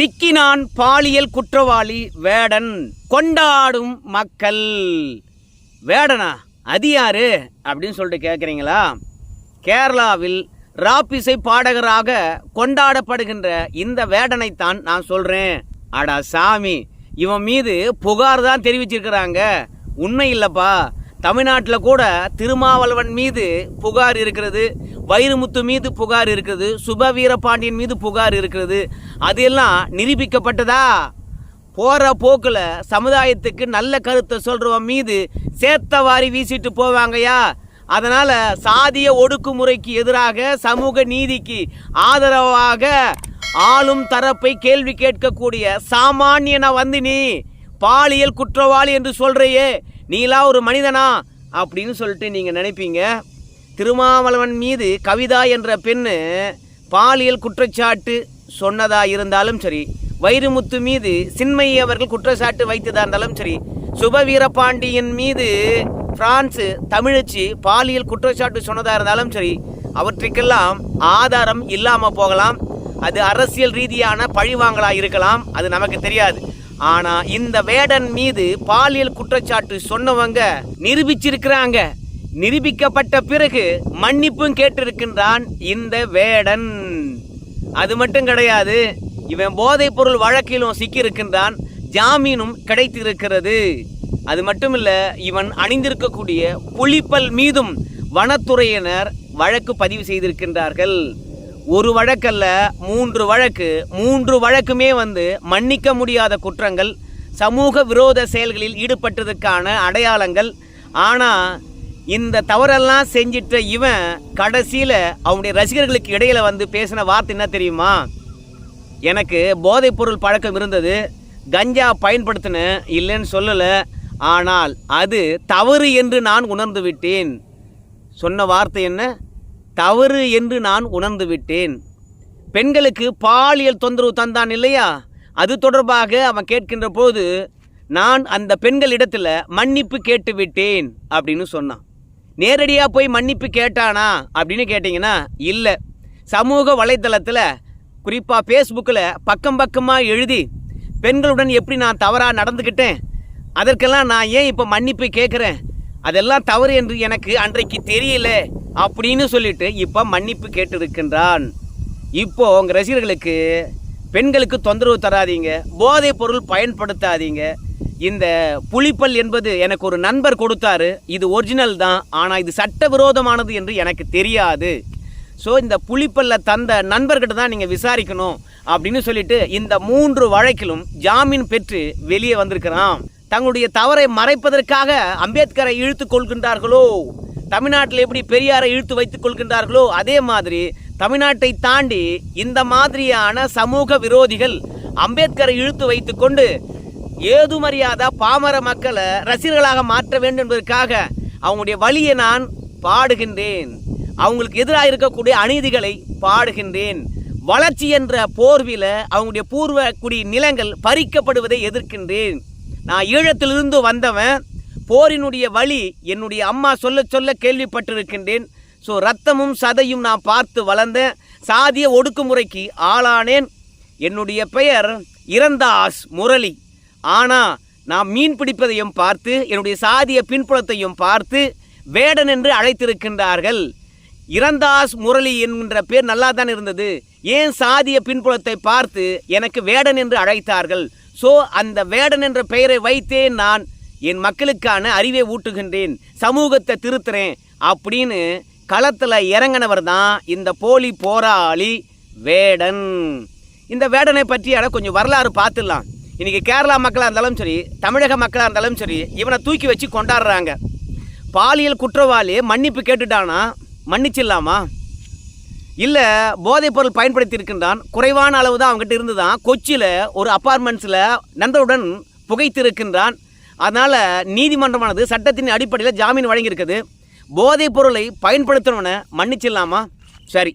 சிக்கினான் பாலியல் குற்றவாளி வேடன். கொண்டாடும் மக்கள். வேடனா அது யாரு? அப்படின்னு சொல்லிட்டு கேட்குறீங்களா கேரளாவில் ராப்பிசை பாடகராக கொண்டாடப்படுகின்ற இந்த வேடனைத்தான் நான் சொல்கிறேன் அடா சாமி இவன் மீது புகார் தான் தெரிவிச்சிருக்கிறாங்க. உண்மை இல்லைப்பா. தமிழ்நாட்டில் கூட திருமாவளவன் மீது புகார் இருக்கிறது. வைரமுத்து மீது புகார் இருக்கிறது சுப வீரபாண்டியன் மீது புகார் இருக்கிறது அதெல்லாம் நிரூபிக்கப்பட்டதா? போகிற போக்கில் சமுதாயத்துக்கு நல்ல கருத்தை சொல்கிறவன் மீது சேர்த்த வாரி வீசிட்டு போவாங்கயா அதனால் சாதிய ஒடுக்குமுறைக்கு எதிராக சமூக நீதிக்கு ஆதரவாக ஆளும் தரப்பை கேள்வி கேட்கக்கூடிய சாமானியனா வந்து நீ. பாலியல் குற்றவாளி என்று சொல்கிறையே நீலாம் ஒரு மனிதனா? அப்படின்னு சொல்லிட்டு நீங்கள் நினைப்பீங்க. திருமாவளவன் மீது கவிதா என்ற பெண்ணு பாலியல் குற்றச்சாட்டு சொன்னதா இருந்தாலும் சரி வைரமுத்து மீது சின்மயி அவர்கள் குற்றச்சாட்டு வைத்ததா இருந்தாலும் சரி சுப வீரபாண்டியன் மீது பிரான்ஸ் தமிழச்சி பாலியல் குற்றச்சாட்டு சொன்னதா இருந்தாலும் சரி அவற்றுக்கெல்லாம் ஆதாரம் இல்லாமல் போகலாம். அது அரசியல் ரீதியான பழிவாங்கலாக இருக்கலாம் அது நமக்கு தெரியாது. ஆனால் இந்த வேடன் மீது பாலியல் குற்றச்சாட்டு சொன்னவங்க நிரூபிச்சிருக்கிறாங்க. நிரூபிக்கப்பட்ட பிறகு மன்னிப்பும் கேட்டிருக்கின்றான் இந்த வேடன். அது மட்டும் கிடையாது இவன் போதைப் பொருள் வழக்கிலும் சிக்கியிருக்கின்றான் ஜாமீனும் கிடைத்திருக்கிறது. அது மட்டும் இல்லை இவன் அணிந்திருக்கக்கூடிய புலிப்பல் மீதும் வனத்துறையினர் வழக்கு பதிவு செய்திருக்கின்றார்கள். ஒரு வழக்கல்ல மூன்று வழக்கு மூன்று வழக்குமே வந்து மன்னிக்க முடியாத குற்றங்கள் சமூக விரோத செயல்களில் ஈடுபட்டதுக்கான அடையாளங்கள். ஆனால் இந்த தவறெல்லாம் செஞ்சிட்ட இவன் கடைசியில் அவனுடைய ரசிகர்களுக்கு இடையில வந்து பேசின வார்த்தை என்ன தெரியுமா? எனக்கு போதைப் பொருள் பழக்கம் இருந்தது கஞ்சா பயன்படுத்தினேன் இல்லைன்னு சொல்லலை. ஆனால் அது தவறு என்று நான் உணர்ந்து விட்டேன். சொன்ன வார்த்தை என்ன? தவறு என்று நான் உணர்ந்து விட்டேன். பெண்களுக்கு பாலியல் தொந்தரவு தந்தான் இல்லையா? அது தொடர்பாக அவன் கேட்கின்ற போது நான் அந்த பெண்களிடத்தில் மன்னிப்பு கேட்டு விட்டேன் அப்படின்னு சொன்னான். நேரடியாக போய் மன்னிப்பு கேட்டானா அப்படின்னு கேட்டிங்கன்னா இல்லை. சமூக வலைத்தளத்தில் குறிப்பாக ஃபேஸ்புக்கில் பக்கம் பக்கமாக எழுதி பெண்களுடன் எப்படி நான் தவறாக நடந்துக்கிட்டேன் அதற்கெல்லாம் நான் ஏன் இப்போ மன்னிப்பு கேட்குறேன் அதெல்லாம் தவறு என்று எனக்கு அன்றைக்கு தெரியல அப்படின்னு சொல்லிட்டு இப்போ மன்னிப்பு கேட்டிருக்கின்றான். இப்போ உங்கள் ரசிகர்களுக்கு பெண்களுக்கு தொந்தரவு தராதீங்க. போதைப் பொருள் பயன்படுத்தாதீங்க. இந்த புலிப்பல் என்பது எனக்கு ஒரு நண்பர் கொடுத்தாரு. இது ஒரிஜினல் தான். ஆனால் இது சட்டவிரோதமானது என்று எனக்கு தெரியாது. ஸோ இந்த புலிப்பல்ல தந்த நண்பர்கிட்ட தான் நீங்கள் விசாரிக்கணும் அப்படின்னு சொல்லிட்டு இந்த மூன்று வழக்கிலும் ஜாமீன் பெற்று வெளியே வந்திருக்கிறான். தங்களுடைய தவறை மறைப்பதற்காக அம்பேத்கரை இழுத்து கொள்கின்றார்களோ? தமிழ்நாட்டில் எப்படி பெரியாரை இழுத்து வைத்துக் கொள்கின்றார்களோ? அதே மாதிரி தமிழ்நாட்டை தாண்டி இந்த மாதிரியான சமூக விரோதிகள் அம்பேத்கரை இழுத்து வைத்துக்கொண்டு ஏதுமறியாத பாமர மக்களை ரசிகர்களாக மாற்ற வேண்டும் என்பதற்காக அவங்களுடைய வழியை நான் பாடுகின்றேன். அவங்களுக்கு எதிராக இருக்கக்கூடிய அநீதிகளை பாடுகின்றேன். வளர்ச்சி என்ற போர்வில அவங்களுடைய பூர்வ குடி நிலங்கள் பறிக்கப்படுவதை எதிர்க்கின்றேன். நான் ஈழத்திலிருந்து வந்தவன் போரினுடைய வழி என்னுடைய அம்மா சொல்ல சொல்ல கேள்விப்பட்டிருக்கின்றேன். ஸோ ரத்தமும் சதையும் நான் பார்த்து வளர்ந்தேன். சாதிய ஒடுக்குமுறைக்கு ஆளானேன். என்னுடைய பெயர் இரந்தாஸ் முரளி. ஆனால் நான் மீன் பிடிப்பதையும் பார்த்து என்னுடைய சாதிய பின்புலத்தையும் பார்த்து வேடன் என்று அழைத்திருக்கின்றார்கள். இரந்தாஸ் முரளி என்கின்ற பேர் நல்லா தான் இருந்தது. ஏன் சாதிய பின்புலத்தை பார்த்து எனக்கு வேடன் என்று அழைத்தார்கள்? ஸோ அந்த வேடன் என்ற பெயரை வைத்தே நான் என் மக்களுக்கான அறிவை ஊட்டுகின்றேன். சமூகத்தை திருத்துறேன். அப்படின்னு களத்தில் இறங்கினவர் தான் இந்த போலி போராளி வேடன். இந்த வேடனை பற்றியான கொஞ்சம் வரலாறு பார்த்துடலாம். இன்றைக்கி கேரளா மக்களாக இருந்தாலும் சரி தமிழக மக்களாக இருந்தாலும் சரி இவனை தூக்கி வச்சு கொண்டாடுறாங்க. பாலியல் குற்றவாளி மன்னிப்பு கேட்டுட்டானா? மன்னிச்சிடலாமா? இல்லை போதைப் பொருள் பயன்படுத்தி இருக்கின்றான் குறைவான அளவு தான் அவங்ககிட்ட இருந்து தான் கொச்சியில் ஒரு அப்பார்ட்மெண்ட்ஸில் நண்பருடன் புகைத்திருக்கின்றான் அதனால் நீதிமன்றமானது சட்டத்தின் அடிப்படையில் ஜாமீன் வழங்கியிருக்குது. போதைப் பொருளை பயன்படுத்தினவனை மன்னிச்சிடலாமா? சரி.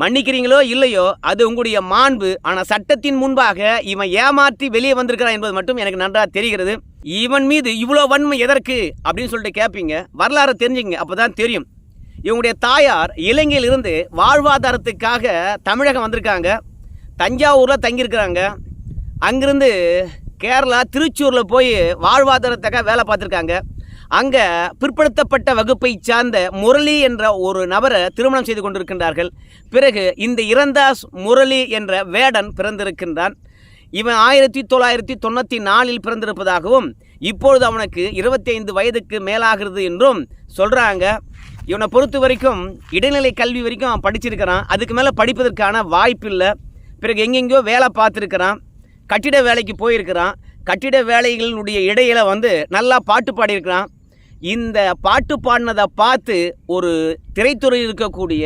மன்னிக்கிறீங்களோ இல்லையோ அது உங்களுடைய மாண்பு. ஆனால் சட்டத்தின் முன்பாக இவன் ஏமாற்றி வெளியே வந்திருக்கிறான் என்பது மட்டும் எனக்கு நன்றாக தெரிகிறது. இவன் மீது இவ்வளோ வன்மை எதற்கு? அப்படின்னு சொல்லிட்டு கேட்பீங்க வரலாறு தெரிஞ்சுங்க அப்போ தான் தெரியும். இவங்களுடைய தாயார் இலங்கையிலிருந்து வாழ்வாதாரத்துக்காக தமிழகம் வந்திருக்காங்க. தஞ்சாவூரில் தங்கியிருக்கிறாங்க. அங்கிருந்து கேரளா திருச்சூரில் போய் வாழ்வாதாரத்துக்காக வேலை பார்த்துருக்காங்க. அங்கே பிற்படுத்தப்பட்ட வகுப்பை சார்ந்த முரளி என்ற ஒரு நபரை திருமணம் செய்து கொண்டிருக்கின்றார்கள். பிறகு இந்த இரந்தாஸ் முரளி என்ற வேடன் பிறந்திருக்கின்றான். இவன் ஆயிரத்தி தொள்ளாயிரத்தி தொண்ணூற்றி நாலில் பிறந்திருப்பதாகவும் இப்பொழுது அவனுக்கு இருபத்தி ஐந்து வயதுக்கு மேலாகிறது என்றும் சொல்கிறாங்க இவனை பொறுத்த வரைக்கும் இடைநிலை கல்வி வரைக்கும் அவன் படிச்சிருக்கிறான். அதுக்கு மேலே படிப்பதற்கான வாய்ப்பு இல்லை. பிறகு எங்கெங்கேயோ வேலை பார்த்துருக்கிறான். கட்டிட வேலைக்கு போயிருக்கிறான். கட்டிட வேலைகளினுடைய இடையில வந்து நல்லா பாட்டு பாடியிருக்கிறான். இந்த பாட்டு பாடினதை பார்த்து ஒரு திரைத்துறையில் இருக்கக்கூடிய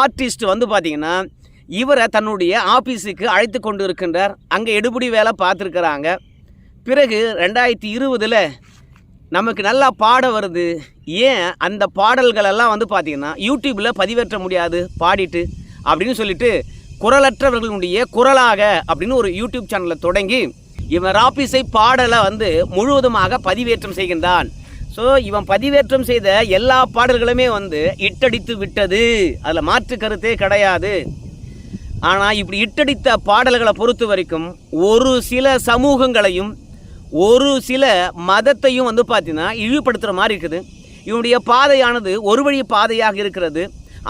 ஆர்டிஸ்ட் வந்து பார்த்திங்கன்னா இவரை தன்னுடைய ஆஃபீஸுக்கு அழைத்து கொண்டு இருக்கின்றார் அங்கே எடுபடி வேலை பார்த்துருக்குறாங்க. பிறகு ரெண்டாயிரத்தி இருபதில் நமக்கு நல்லா பாட வருது. ஏன் அந்த பாடல்களெல்லாம் வந்து பார்த்திங்கன்னா யூடியூப்பில் பதிவேற்ற முடியாது பாடிட்டு அப்படின்னு சொல்லிட்டு குரலற்றவர்களுடைய குரலாக அப்படின்னு ஒரு யூடியூப் சேனலை தொடங்கி இவர் ஆபீஸை பாடலை வந்து முழுவதுமாக பதிவேற்றம் செய்கின்றான். ஸோ இவன் பதிவேற்றம் செய்த எல்லா பாடல்களுமே வந்து இட்டடித்து விட்டது. அதில் மாற்று கருத்தே கிடையாது. ஆனால் இப்படி இட்டடித்த பாடல்களை பொறுத்த வரைக்கும் ஒரு சில சமூகங்களையும் ஒரு சில மதத்தையும் வந்து பார்த்தீங்கன்னா இழிவுபடுத்துகிற மாதிரி இருக்குது. இவனுடைய பாதையானது ஒரு வழி பாதையாக இருக்கிறது.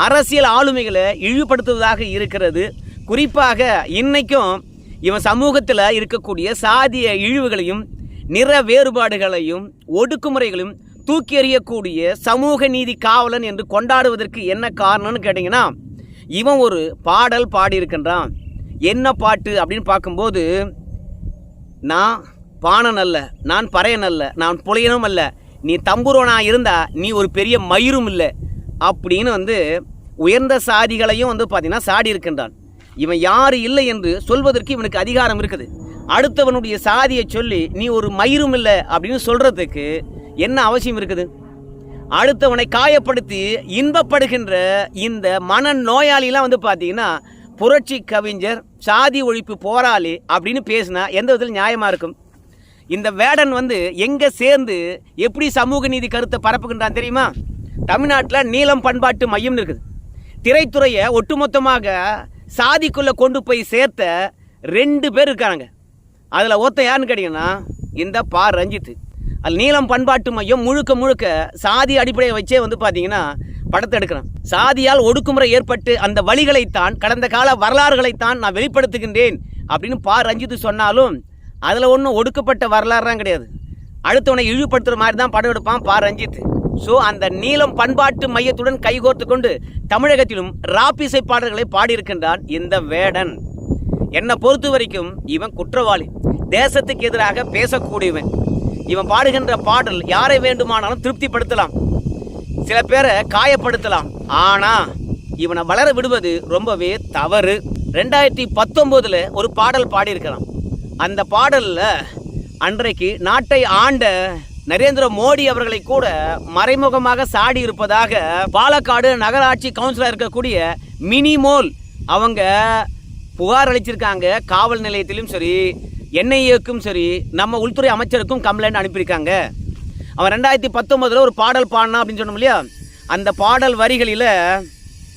அரசியல் ஆளுமைகளை இழிவுபடுத்துவதாக இருக்கிறது. குறிப்பாக இன்றைக்கும் இவன் சமூகத்தில் இருக்கக்கூடிய சாதிய இழிவுகளையும் நிற வேறுபாடுகளையும் ஒடுக்குமுறைகளையும் தூக்கி எறியக்கூடிய சமூக நீதி காவலன் என்று கொண்டாடுவதற்கு என்ன காரணம்னு கேட்டிங்கன்னா இவன் ஒரு பாடல் பாடியிருக்கின்றான். என்ன பாட்டு அப்படின்னு பார்க்கும்போது நான் பாணன் அல்ல நான் பறையன் அல்ல நான் புலையனும் அல்ல நீ தம்புரோனா இருந்தால் நீ ஒரு பெரிய மயிரும் இல்லை அப்படின்னு வந்து உயர்ந்த சாதிகளையும் வந்து பார்த்திங்கன்னா சாடி இருக்கின்றான் இவன் யார் இல்லை என்று சொல்வதற்கு இவனுக்கு அதிகாரம் இருக்குது. அடுத்தவனுடைய சாதியை சொல்லி நீ ஒரு மயிரும் இல்லை அப்படின்னு சொல்றதுக்கு என்ன அவசியம் இருக்குது? அடுத்தவனை காயப்படுத்தி இன்பப்படுகின்ற இந்த மன நோயாளிலாம் வந்து பார்த்தீங்கன்னா புரட்சி கவிஞர் சாதி ஒழிப்பு போராளி அப்படின்னு பேசினா எந்த விதத்தில் நியாயமாக இருக்கும்? இந்த வேடன் வந்து எங்கே சேர்ந்து எப்படி சமூக நீதி கருத்தை பரப்புகின்றான் தெரியுமா? தமிழ்நாட்டில் நீளம் பண்பாட்டு மையம்னு இருக்குது. திரைத்துறையை ஒட்டுமொத்தமாக சாதிக்குள்ளே கொண்டு போய் சேர்த்த ரெண்டு பேர் இருக்காங்க. அதில் ஒருத்தன் யாருன்னு கேட்டிங்கன்னா இந்த பா ரஞ்சித்து. அது நீளம் பண்பாட்டு மையம் முழுக்க முழுக்க சாதி அடிப்படையை வச்சே வந்து பார்த்தீங்கன்னா படத்தை எடுக்கிறான். சாதியால் ஒடுக்குமுறை ஏற்பட்டு அந்த வழிகளைத்தான் கடந்த கால வரலாறுகளைத்தான் நான் வெளிப்படுத்துகின்றேன் அப்படின்னு பா ரஞ்சித்து சொன்னாலும் அதில் ஒன்றும் ஒடுக்கப்பட்ட வரலாறுலாம் கிடையாது. அடுத்தவனை இழிவுபடுத்துகிற மாதிரி தான் படம் எடுப்பான் பா ரஞ்சித் ஸோ அந்த நீளம் பண்பாட்டு மையத்துடன் கைகோர்த்து கொண்டு தமிழகத்திலும் ராப்பிசை பாடல்களை பாடியிருக்கின்றான் இந்த வேடன். என்னை பொறுத்த வரைக்கும் இவன் குற்றவாளி. தேசத்துக்கு எதிராக பேசக்கூடியவன். இவன் பாடுகின்ற பாடல் யாரை வேண்டுமானாலும் திருப்திப்படுத்தலாம். சில பேரை காயப்படுத்தலாம். ஆனால் இவனை வளர விடுவது ரொம்பவே தவறு. ரெண்டாயிரத்தி பத்தொம்போதில் ஒரு பாடல் பாடியிருக்கலாம். அந்த பாடலில் அன்றைக்கு நாட்டை ஆண்ட நரேந்திர மோடி அவர்களை கூட மறைமுகமாக சாடி இருப்பதாக பாலக்காடு நகராட்சி கவுன்சிலர் இருக்கக்கூடிய மினிமோல் அவங்க புகார் அளிச்சிருக்காங்க காவல் நிலையத்திலும் சரி என்ஐஏக்கும் சரி நம்ம உள்துறை அமைச்சருக்கும் கம்ப்ளைண்ட் அனுப்பியிருக்காங்க. அவன் ரெண்டாயிரத்தி பத்தொம்போதில் ஒரு பாடல் பாடினா அப்படின்னு சொன்னோம் இல்லையா? அந்த பாடல் வரிகளில்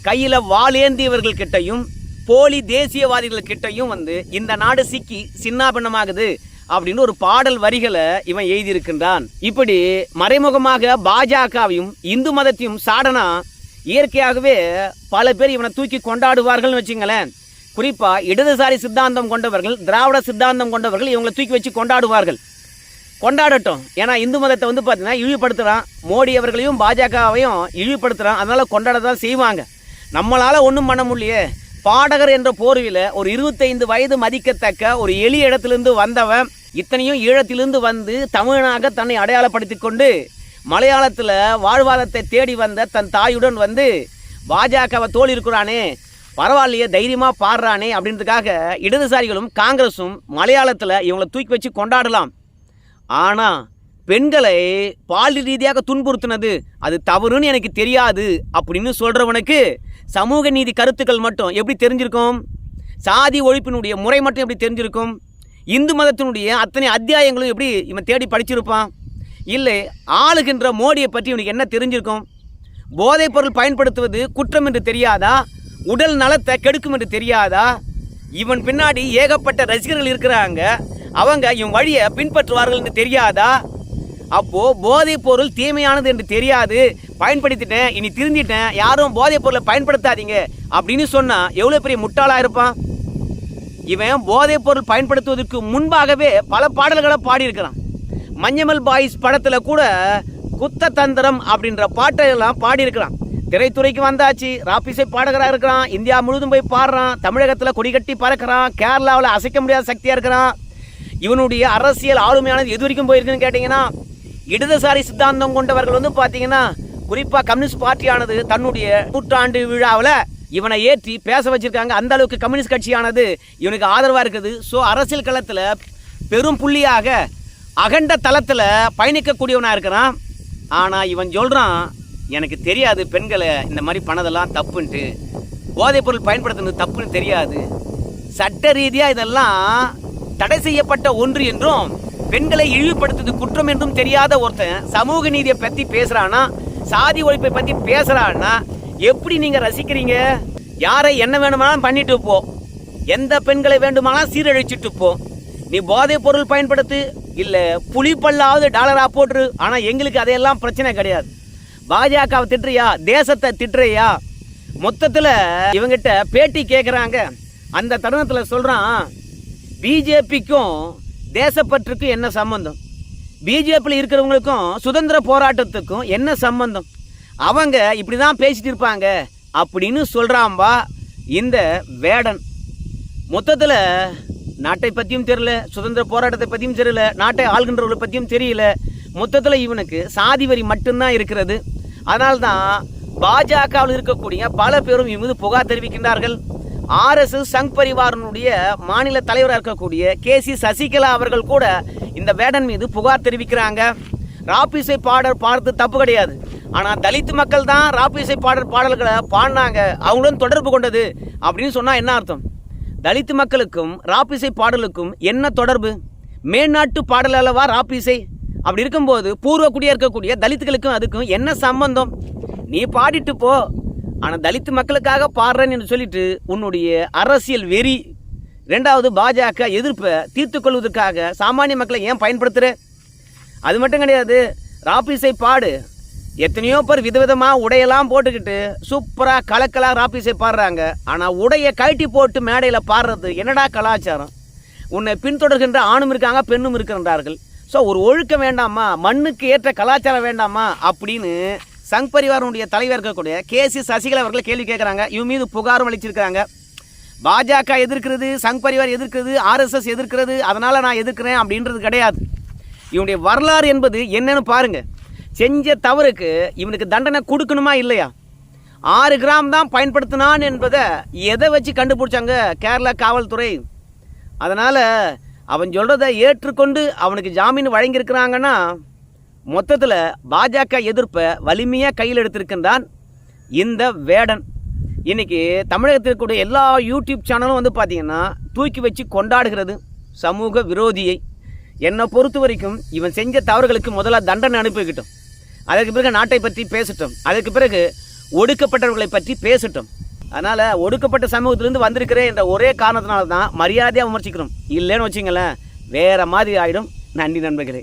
கையில் வாளேந்தியவர்கள் கிட்டையும் போலி தேசியவாதிகள் கிட்டையும் வந்து இந்த நாடு சிக்கி சின்னாபின்னமாகுது அப்படின்னு ஒரு பாடல் வரிகளை இவன் எழுதியிருக்கின்றான். இப்படி மறைமுகமாக பாஜகவையும் இந்து மதத்தையும் சாடனா இயற்கையாகவே பல பேர் இவனை தூக்கி கொண்டாடுவார்கள்னு வச்சுங்களேன். குறிப்பாக இடதுசாரி சித்தாந்தம் கொண்டவர்கள் திராவிட சித்தாந்தம் கொண்டவர்கள் இவங்களை தூக்கி வச்சு கொண்டாடுவார்கள். கொண்டாடட்டும். ஏன்னா இந்து மதத்தை வந்து பார்த்தீங்கன்னா இழிவுபடுத்துகிறான் மோடி அவர்களையும் பாஜகவையும் இழிவுபடுத்துகிறான் அதனால் கொண்டாட தான் செய்வாங்க. நம்மளால் ஒன்றும் பண்ண முடியலையே. பாடகர் என்ற போர்வியில் ஒரு இருபத்தைந்து வயது மதிக்கத்தக்க ஒரு எளிய இடத்திலிருந்து வந்தவன் இத்தனையும் ஈழத்திலிருந்து வந்து தமிழனாக தன்னை அடையாளப்படுத்தி கொண்டு மலையாளத்தில் வாழ்வாதாரத்தை தேடி வந்த தன் தாயுடன் வந்து பாஜகவை தோல் இருக்கிறானே. பரவாயில்லையே தைரியமாக பாடுறானே அப்படின்றதுக்காக இடதுசாரிகளும் காங்கிரஸும் மலையாளத்தில் இவங்களை தூக்கி வச்சு கொண்டாடலாம். ஆனால் பெண்களை பால் ரீதியாக துன்புறுத்தினது அது தவறுன்னு எனக்கு தெரியாது அப்படின்னு சொல்கிறவனுக்கு சமூக நீதி கருத்துக்கள் மட்டும் எப்படி தெரிஞ்சிருக்கும்? சாதி ஒழிப்பினுடைய முறை மட்டும் எப்படி தெரிஞ்சிருக்கும்? இந்து மதத்தினுடைய அத்தனை அத்தியாயங்களும் எப்படி இவன் தேடி படிச்சிருப்பான்? இல்லை ஆளுகின்ற மோடியை பற்றி இவனுக்கு என்ன தெரிஞ்சிருக்கும்? போதைப் பொருள் பயன்படுத்துவது குற்றம் என்று தெரியாதா? உடல் நலத்தை கெடுக்கும் என்று தெரியாதா? இவன் பின்னாடி ஏகப்பட்ட ரசிகர்கள் இருக்கிறாங்க. அவங்க இவன் வழியை பின்பற்றுவார்கள் என்று தெரியாதா? அப்போது போதைப் பொருள் தீமையானது என்று தெரியாது. பயன்படுத்திட்டேன் இனி திருந்திட்டேன். யாரும் போதைப் பொருளை பயன்படுத்தாதீங்க அப்படின்னு சொன்னால் எவ்வளோ பெரிய முட்டாளாக இருப்பான்? இவன் போதைப் பொருள் பயன்படுத்துவதற்கு முன்பாகவே பல பாடல்களை பாடியிருக்கிறான். மஞ்சமல் பாய்ஸ் படத்தில் கூட குத்த தந்திரம் அப்படின்ற பாட்டையெல்லாம் பாடியிருக்கிறான். திரைத்துறைக்கு வந்தாச்சு. ராப்பிசை பாடகராக இருக்கிறான். இந்தியா முழுவதும் போய் பாடுறான். தமிழகத்தில் கொடி கட்டி பறக்கிறான். கேரளாவில் அசைக்க முடியாத சக்தியாக இருக்கிறான். இவனுடைய அரசியல் ஆளுமையானது எது வரைக்கும் போயிருக்குன்னு கேட்டிங்கன்னா இடதுசாரி சித்தாந்தம் கொண்டவர்கள் வந்து பார்த்தீங்கன்னா குறிப்பாக கம்யூனிஸ்ட் பார்ட்டியானது தன்னுடைய நூற்றாண்டு விழாவில் இவனை ஏற்றி பேச வச்சுருக்காங்க. அந்த அளவுக்கு கம்யூனிஸ்ட் கட்சியானது இவனுக்கு ஆதரவாக இருக்குது. ஸோ அரசியல் களத்தில் பெரும் புள்ளியாக அகண்ட தளத்தில் பயணிக்கக்கூடியவனாக இருக்கிறான். ஆனால் இவன் சொல்கிறான் எனக்கு தெரியாது பெண்களை இந்த மாதிரி பண்ணதெல்லாம் தப்புன்ட்டு. போதைப் பொருள் பயன்படுத்துனது தப்புன்னு தெரியாது. சட்ட ரீதியாக இதெல்லாம் தடை செய்யப்பட்ட ஒன்று என்றும் பெண்களை இழிவுபடுத்துவது குற்றம் என்றும் தெரியாத ஒருத்தன் சமூக நீதியை பற்றி பேசுகிறான்னா சாதி ஒழிப்பை பற்றி பேசுகிறான்னா எப்படி நீங்கள் ரசிக்கிறீங்க? யாரை என்ன வேணுமானாலும் பண்ணிட்டு போ. எந்த பெண்களை வேண்டுமானாலும் சீரழிச்சிட்டு போ. நீ போதைப் பொருள் பயன்படுத்து இல்லை புளிப்பல்லாவது டாலரா போட்டுரு. ஆனால் எங்களுக்கு அதையெல்லாம் பிரச்சனை கிடையாது. பாஜகவை திட்டுறியா? தேசத்தை திட்டுறியா? மொத்தத்தில் இவங்கிட்ட பேட்டி கேட்குறாங்க அந்த தருணத்தில் சொல்கிறான் பிஜேபிக்கும் தேசப்பற்றுக்கும் என்ன சம்பந்தம்? பிஜேபியில் இருக்கிறவங்களுக்கும் சுதந்திர போராட்டத்துக்கும் என்ன சம்பந்தம்? அவங்க இப்படி தான் பேசிட்டு இருப்பாங்க. அப்படின்னு சொல்கிறாம்பா இந்த வேடன். மொத்தத்தில் நாட்டை பற்றியும் தெரியல சுதந்திர போராட்டத்தை பற்றியும் தெரியல நாட்டை ஆள்கின்றவர்களை பற்றியும் தெரியல. மொத்தத்தில் இவனுக்கு சாதி வரி மட்டும்தான் இருக்கிறது. அதனால்தான் பாஜகவில் இருக்கக்கூடிய பல பேரும் இம்மீது புகார் தெரிவிக்கின்றார்கள். ஆர்எஸ்எஸ் சங் பரிவாரனுடைய மாநில தலைவராக இருக்கக்கூடிய கே சி சசிகலா அவர்கள் கூட இந்த வேடன் மீது புகார் தெரிவிக்கிறாங்க. ராபிசை பாடல் பாடுறது தப்பு கிடையாது. ஆனால் தலித்து மக்கள் தான் ராபிசை பாடல் பாடல்களை பாடினாங்க. அவங்களுடன் தொடர்பு கொண்டது அப்படின்னு சொன்னால் என்ன அர்த்தம்? தலித்து மக்களுக்கும் ராபிசை பாடலுக்கும் என்ன தொடர்பு? மேல்நாட்டு பாடல் அல்லவா ராபிசை அப்படி இருக்கும்போது பூர்வ குடியா இருக்கக்கூடிய தலித்துகளுக்கும் அதுக்கும் என்ன சம்பந்தம்? நீ பாடிட்டு போ. ஆனால் தலித்து மக்களுக்காக பாடுறேன்னு என்று சொல்லிட்டு உன்னுடைய அரசியல் வெறி ரெண்டாவது பாஜக எதிர்ப்பை தீர்த்து கொள்வதற்காக சாமானிய மக்களை ஏன் பயன்படுத்துகிற அது மட்டும் கிடையாது ராப்பிசை பாடு. எத்தனையோ பேர் விதவிதமாக உடையெல்லாம் போட்டுக்கிட்டு சூப்பராக கலக்கலாக ராப்பிசை பாடுறாங்க. ஆனால் உடையை கழட்டி போட்டு மேடையில் பாடுறது என்னடா கலாச்சாரம்? உன்னை பின்தொடர்கின்ற ஆணும் இருக்காங்க பெண்ணும் இருக்கின்றார்கள். ஸோ ஒரு ஒழுக்கம் வேண்டாமா? மண்ணுக்கு ஏற்ற கலாச்சாரம் வேண்டாமா? அப்படின்னு சங் பரிவாரனுடைய தலைவர் இருக்கக்கூடிய கே. சி. சசிகலா அவர்களை கேள்வி கேட்குறாங்க இவன் மீது புகாரும் அளிச்சிருக்காங்க பாஜக எதிர்க்கிறது சங் பரிவார் எதிர்க்கிறது ஆர்எஸ்எஸ் எதிர்க்கிறது அதனால் நான் எதிர்க்கிறேன் அப்படின்றது கிடையாது. இவனுடைய வரலாறு என்பது என்னன்னு பாருங்கள் செஞ்ச தவறுக்கு இவனுக்கு தண்டனை கொடுக்கணுமா இல்லையா? ஆறு கிராம் தான் பயன்படுத்தினான் என்பதை எதை வச்சு கண்டுபிடிச்சாங்க? கேரளா காவல்துறை. அதனால் அவன் சொல்கிறத ஏற்றுக்கொண்டு அவனுக்கு ஜாமீன் வழங்கியிருக்கிறாங்கன்னா மொத்தத்தில் பாஜக எதிர்ப்பை வலிமையாக கையில் எடுத்திருக்கின்றான் இந்த வேடன். இன்றைக்கி தமிழகத்தில் எல்லா யூடியூப் சேனலும் வந்து பார்த்திங்கன்னா தூக்கி வச்சு கொண்டாடுகிறது சமூக விரோதியை. என்னை பொறுத்த வரைக்கும் இவன் செஞ்ச தவறுகளுக்கு முதல்ல தண்டனை அனுப்பிக்கிட்டோம் அதற்கு பிறகு நாட்டை பற்றி பேசட்டும். அதற்கு பிறகு ஒடுக்கப்பட்டவர்களை பற்றி பேசட்டும். அதனால் ஒடுக்கப்பட்ட சமூகத்திலேருந்து வந்திருக்கிறேன் என்ற ஒரே காரணத்தினால தான் மரியாதையாக விமர்சிக்கிறோம். இல்லைன்னு வச்சுங்களேன் வேற மாதிரி ஆயிடும். நன்றி நண்பர்களே.